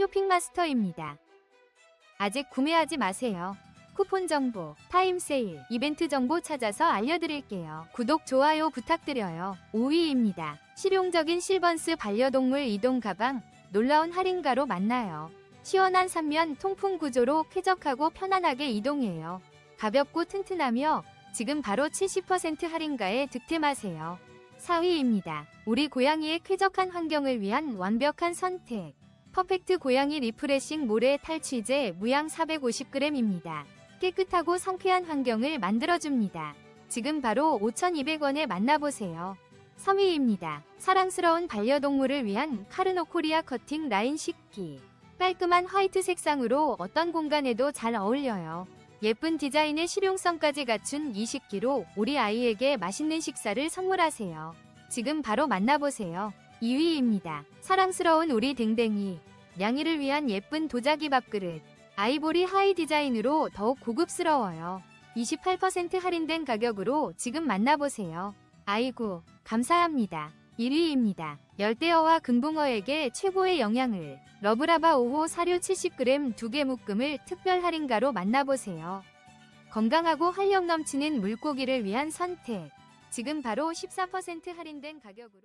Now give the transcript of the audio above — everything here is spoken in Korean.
쇼핑마스터입니다. 아직 구매하지 마세요. 쿠폰 정보, 타임 세일, 이벤트 정보 찾아서 알려드릴게요. 구독, 좋아요 부탁드려요. 5위입니다. 실용적인 실번스 반려동물 이동 가방, 놀라운 할인가로 만나요. 시원한 삼면 통풍 구조로 쾌적하고 편안하게 이동해요. 가볍고 튼튼하며 지금 바로 70% 할인가에 득템하세요. 4위입니다. 우리 고양이의 쾌적한 환경을 위한 완벽한 선택. 퍼펙트 고양이 리프레싱 모래 탈취제 무양 450g입니다. 깨끗하고 상쾌한 환경을 만들어줍니다. 지금 바로 5,200원에 만나보세요. 3위입니다. 사랑스러운 반려동물을 위한 카르노 코리아 커팅 라인 식기. 깔끔한 화이트 색상으로 어떤 공간에도 잘 어울려요. 예쁜 디자인의 실용성까지 갖춘 이 식기로 우리 아이에게 맛있는 식사를 선물하세요. 지금 바로 만나보세요. 2위입니다. 사랑스러운 우리 댕댕이. 냥이를 위한 예쁜 도자기 밥그릇. 아이보리 하이 디자인으로 더욱 고급스러워요. 28% 할인된 가격으로 지금 만나보세요. 아이고, 감사합니다. 1위입니다. 열대어와 금붕어에게 최고의 영양을 러브라바 5호 사료 70g 2개 묶음을 특별 할인가로 만나보세요. 건강하고 활력 넘치는 물고기를 위한 선택. 지금 바로 14% 할인된 가격으로